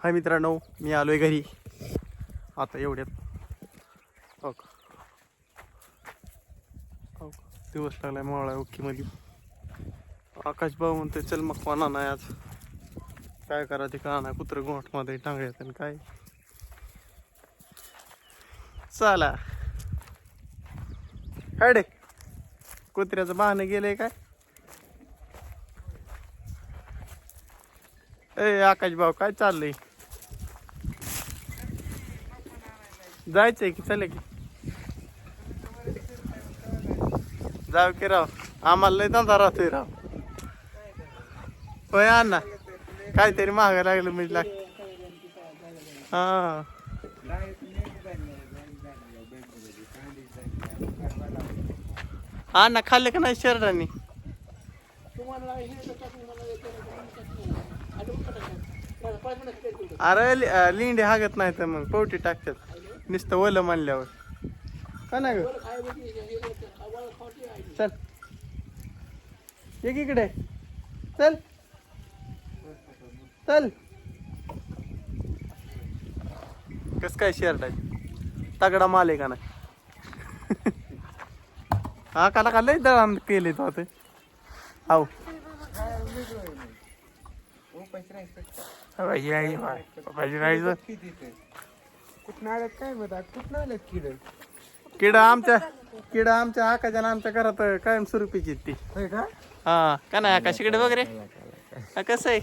हाय मित्रांनो मी आलो आहे घरी. आता एवढ्यात. हो का हो का दिवस लागलाय मावळा ओकीमध्ये. आकाश भाऊ म्हणते चल मग कोणा नाही आज. काय करा ते का नाही कुत्र गोठमध्ये टांगळ्यात आणि काय? चला. हाडे कुत्र्याचं बहाणं गेलंय काय? ए आकाश भाऊ काय चाललंय? जायचंय की चले की. जाऊ की राव. आम्हाला लय धंदा राहतोय राव. होय अण्णा. काहीतरी महाग लागलं म्हणजे लाग हा. अण्णा खाल्ले का नाही शर्टाने अरे लि- लिंडे हागत नाही तर मग पोटी टाकतात. नुसतं ओलं मानल्यावर का नाही ग? चल. इकडे. चल. चल. कस काय शर्ट आहे? तगडा माल आहे का नाही? हा काला का लय दळण केले तो पाहिजे नाही पाहिजे नाही कुठं आल्यात काय म्हणतात कुठं आल्यात किड? किडा आमच्या किडा आमच्या आणि आमच्या घरात कायम स्वरूपीची ती. होय का? हा का नाही आकाश इकडे वगैरे हा, कसं आहे?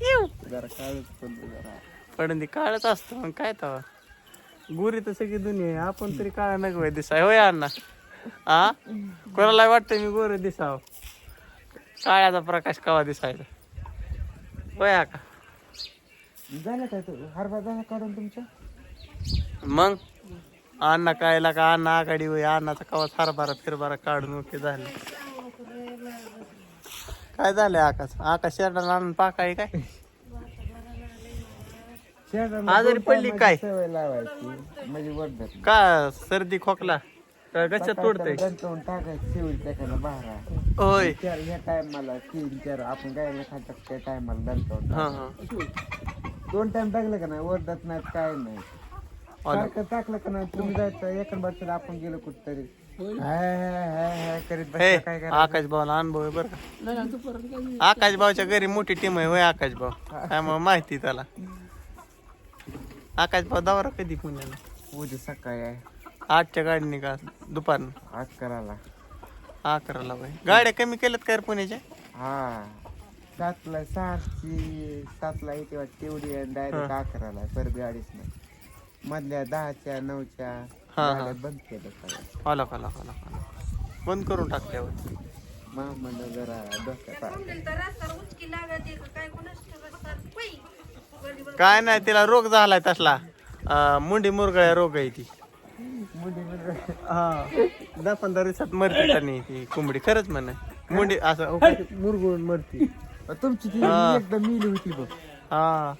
येऊ. जरा काळच पडलं जरा. पण ती काळच असतं मग काय तवा गुरी तर सगळी दुनिया आहे. आपण तरी काळा नको दिसाय. होय अण्णा? हा? कोणाला वाटतं मी गोर दिसावं? काळ्याचा प्रकाश कवा दिसायला होय आका? झालं काय तो? हरभरा झाला काढून तुमच्या? मग? अण्णा कायला का? अण्णा आघाडी होय. अण्णाचा कवा हरभरा फिरबारा काढून ओके झाले. काय झालंय आकाश? आकाश शेरडा आणून पाकाय काय? आजारी पडली काय? सवय लावायची. म्हणजे वर्धात का सर्दी खोकला? का गच्च्यात तोडतंय? दंतवून टाकायचं शेवटी टाकायला बाहेर होय. चार ह्या टायमाला तीन चार. आपण गायला खातात त्या टायमाला हा. हा. दोन टाइम टाकलं का नाही? वर्धात नाही काय नाही. सारखं टाकलं का नाही? तुम्ही जायचं एका बाजूला आपण गेलो कुठतरी. करीत बसला काय आकाश भाऊला अनुभव आहे बरं का. आकाश भाऊच्या घरी मोठी टीम आहे होय आकाश भाऊ. त्यामुळे माहिती त्याला. आकाश भाऊ दवारा कधी पुण्याला? उद्या सकाळी आहे. आठच्या गाडीने का दुपार आज करायला अकराला बाई गाड्या कमी केल्यात काय रे पुण्याच्या? हा. सातला सहाची सातला येते वाटते तेवढी डायरेक्ट अकराला परत गाडीच नाही. मधल्या दहाच्या नऊच्या हा, हा. गाड्या बंद केल्या सगळ्या. आला आला आला आला बंद करून टाकल्यावर म्हणलं जरा डोक्यात आलं. काय? नाही तिला रोग झालाय तसला. अं, मुंडी मुरगळ्या रोग आहे ती. मुली हा. दहा पंधरा दिवसात मरते त्याने ती कोंबडी. खरंच म्हणे. मुंडी असं मुरगळून मरती. तुमची ती हा. एकदा मिली होती बघ. हा.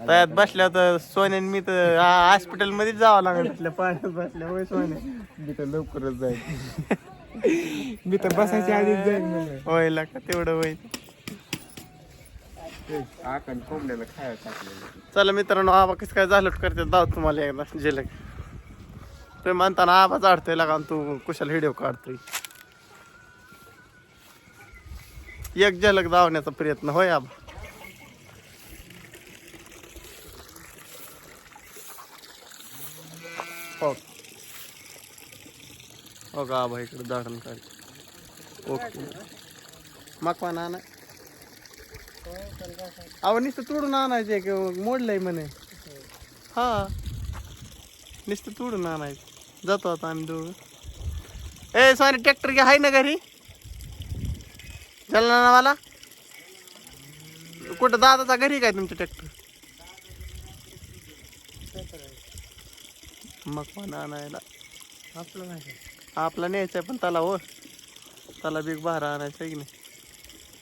त्यात बसल्या तर सोन्याने मी तर हॉस्पिटलमध्ये जावं लागलं. तिथल्या पाण्यात बसल्या होय सोन्या. मी तर लवकरच जाईल मी तर बसायच्या आधीच जाईल होय का तेवढं होईल. आकण कोंबड्याला खायला टाकलेलं चला मित्रांनो आबा कसं काय झालं करते दाव तुम्हाला एकदा जेलक तुम्ही म्हणताना आबा चाडतोय लागा आणि तू कुशाल व्हिडिओ काढतोय. एक झलक धावण्याचा प्रयत्न होय आबा? हो हो का आबा इकडे दाडण काढ ओके. मकवा ना अहो नुसतं तोडून आणायचे की मोडलंय म्हणे. हा. नुसतं तोडून आणायचं. जातो आता आम्ही दोघं. ए सॉरी ट्रॅक्टर घ्या आहे ना घरी. वाला कुठं दादाचा घरी काय तुमचं ट्रॅक्टर? मग पण आणायला. आपलं नाही आपला न्यायचं आहे पण त्याला हो. त्याला बिग बहारा आणायचं आहे की नाही?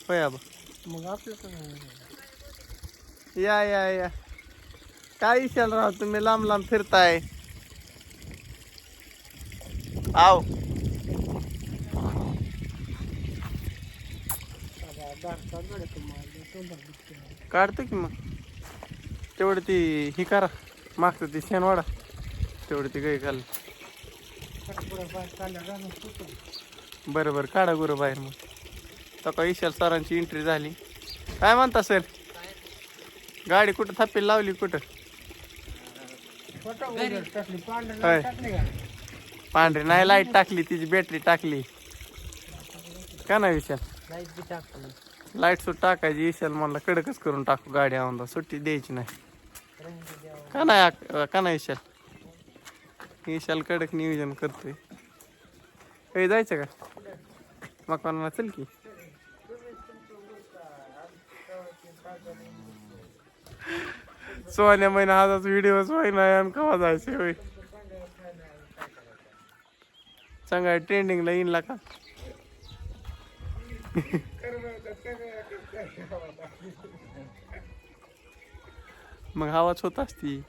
होय आबा. मग आपलं या या या. काय विशाल राव तुम्ही? लांब लांब फिरताय. आव. काढतो की मग. तेवढं ती ही करा. मागचं ती शेण वाडा तेवढं ती गाई घाल बरं बरं काढा गुरं बाहेर मग. तर का विशाल सरांची एंट्री झाली. काय म्हणता सर? गाडी कुठं थापील लावली कुठं? होय. पांढरी नाही लाइट टाकली तिची बॅटरी टाकली. का नाही विशाल? लाइट सुट टाकायची. विशाल म्हणला कडकच करून टाकू गाडी आणून सुट्टी द्यायची नाही. का नाही आक- का नाही विशाल? विशाल कडक नियोजन करतोय. काही जायचं का? मकानाला चल की. सोन्या महिना हाच व्हिडिओ होईना आणि कवा जायचं होय? सांगा ट्रेंडिंगला येईन का? मग आवाज होत असती.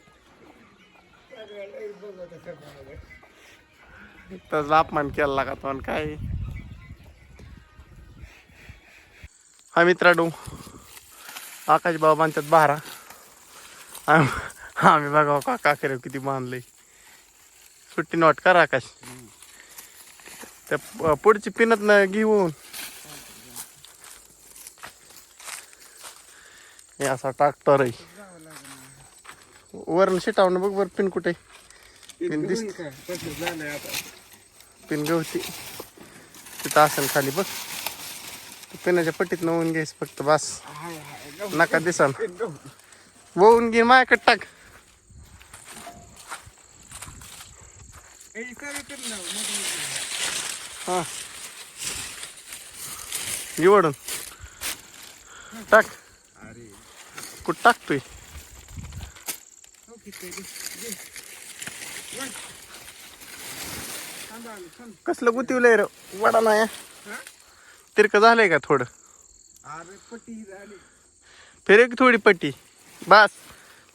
त्याचा अपमान केला का तो काय? हा मित्रांनो आकाश बाबांच्यात बांधतात बारा. आम्ही बघा का काकरे किती बांधले सुट्टी नॉट करा आकाश. त्या पुढची पिनत न घेऊन. हे असा ट्रॅक्टर आहे. वरण शिटावणं बघ बरं पिन कुठे पिन दिसत पिन गवती तिथं असेल खाली बघ. पिनाच्या पट्टीत नवून घ्यायचं फक्त बस. नका दिसा वळून घे माझ्याकडे टाक. हा. निवडून टाक. कुठं टाकतोय? कसलं गुतिवलंय रे? वडा नाही. तिरक झालंय का थोडं? अरे पट्टी झाली. फिर एक थोडी पट्टी बस.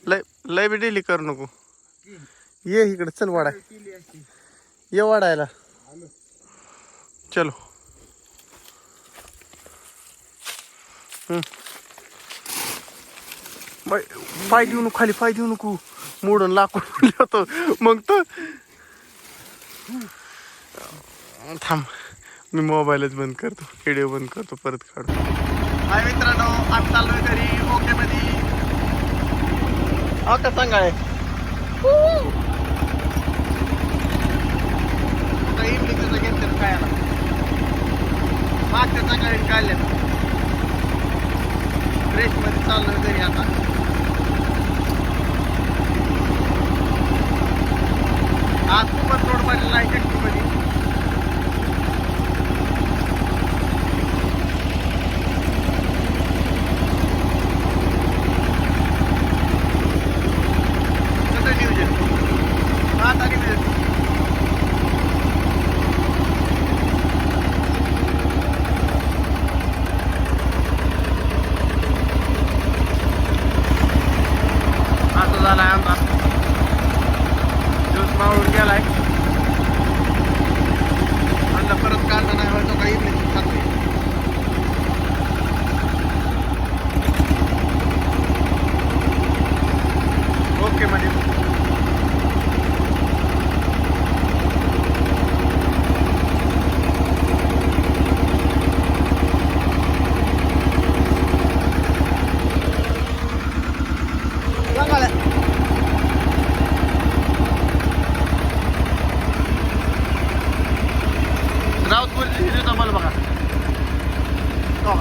लय लय बी डेली करू नको. ये इकडे चल वाडा. ये वाडायला. चलो. पाय देऊ नको खाली पाय देऊ नको. मोडून लाकूड होतो. मग तर थांब. मी मोबाईलच बंद करतो. व्हिडिओ बंद करतो. परत काढतो. हाय मित्रांनो आम्ही चाललोय घरी. ओके मध्ये हो का सांगाय आता इडलीचं घेतलं खायला? मागच्या सकाळी काढल्या फ्रेश चाललोय घरी आता. आज खूपच रोड भरलेला आहे मध्ये कसं नियोजन आता नियोजन असं झालाय आमचा दिवस मावळून गेलाय म्हणलं परत कांदा नाही व्हायचो काही इडली खातोय ओके म्हणजे सांगायला राऊतपूरची हिरी जमाल बघा हो.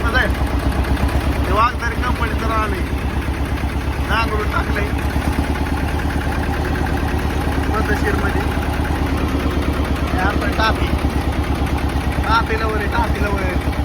कसं आहे ते वाघदारी कंपनीचं रान आहे नांगरून टाकलंय पद्धतशीरमध्ये हे आपलं टाफी टाफीला वर आहे टाफीला वर आहे